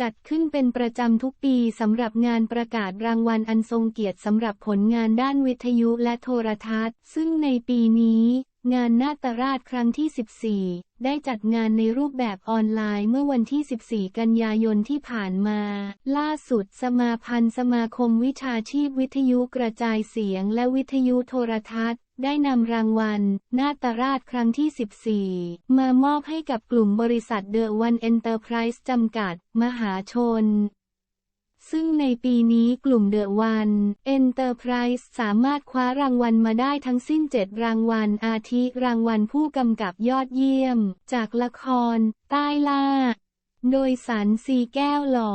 จัดขึ้นเป็นประจำทุกปีสำหรับงานประกาศรางวัลอันทรงเกียรติสำหรับผลงานด้านวิทยุและโทรทัศน์ ซึ่งในปีนี้ งานนาตราชครั้งที่ 14 ได้จัดงานในรูปแบบออนไลน์เมื่อวันที่ 14 กันยายนที่ผ่านมา ล่าสุดสมาพันธ์สมาคมวิชาชีพวิทยุกระจายเสียงและวิทยุโทรทัศน์ ได้นำรางวัล นาตราชครั้งที่ 14 มามอบให้กับกลุ่มบริษัทเดอะวันเอ็นเตอร์ไพรส์จำกัด มหาชน ซึ่งในปีนี้กลุ่มเดอะวันเอ็นเตอร์ไพรส์สามารถคว้ารางวัลมาได้ทั้งสิ้น 7 รางวัล อาทิรางวัลผู้กำกับยอดเยี่ยม จากละคร ใต้ล่า โดยสันสีแก้วหล่อ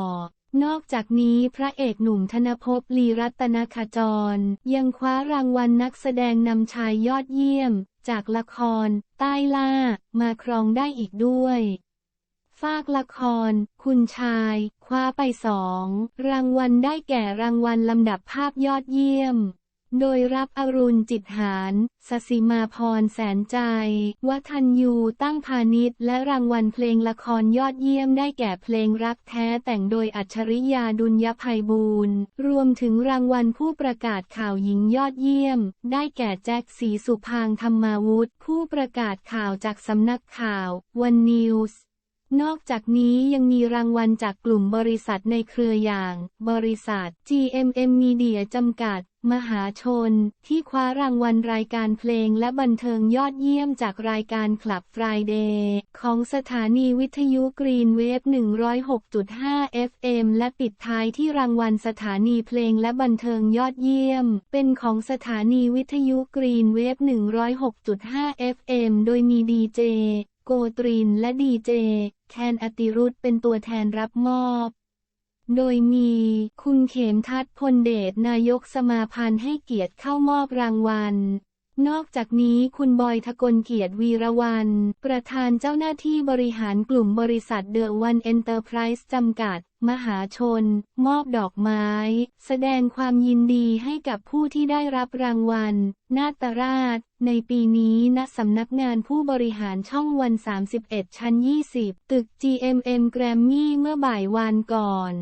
นอกจากนี้พระเอกหนุ่มธนภพลีรัตนขจร ยังคว้ารางวัลนักแสดงนำชายยอดเยี่ยม จากละคร ใต้ล่า มาครองได้อีกด้วยฝากละคร คุณชาย คว้าไปสอง รางวัลได้แก่รางวัลลำดับภาพยอดเยี่ยม โดยรับอรุณจิตหารสสิมาพรแสนใจ วัฒนยูตั้งพาณิชย์และรางวัลเพลงละครยอดเยี่ยมได้แก่เพลงรักแท้แต่งโดยอัจฉริยาดุลยภัยบูรณ์รวมถึงรางวัลผู้ประกาศข่าวหญิงยอดเยี่ยม ได้แก่แจ็คสีสุพางธรรมาวุฒิผู้ประกาศข่าวจากสำนักข่าว วันนิวส์นอกจากนี้ยังมีรางวัลจากกลุ่มบริษัทในเครืออย่าง บริษัท GMM Media จำกัด มหาชน ที่คว้ารางวัลรายการเพลงและบันเทิงยอดเยี่ยมจากรายการคลับ Friday ของสถานีวิทยุกรีนเวฟ106.5 FM และปิดท้ายที่รางวัลสถานีเพลงและบันเทิงยอดเยี่ยม เป็นของสถานีวิทยุกรีนเวฟ106.5 FM โดยมีดีเจโกตรินและดีเจแคนอติรุธเป็นตัวแทนรับมอบ โดยมี คุณเขมทัศน์พลเดชนายกสมาพันธ์ให้เกียรติเข้ามอบรางวัล นอกจากนี้คุณบอยทกลเกียรติวีระวันประธานเจ้าหน้าที่บริหารกลุ่มบริษัทเดอะวันเอ็นเตอร์ไพรส์จำกัด มหาชน มอบดอกไม้ แสดงความยินดีให้กับผู้ที่ได้รับรางวัล นาตราช ในปีนี้ณสำนักงานผู้บริหารช่องวัน 31 ชั้น 20 ตึก GMM แกรมมี่เมื่อบ่ายวานก่อน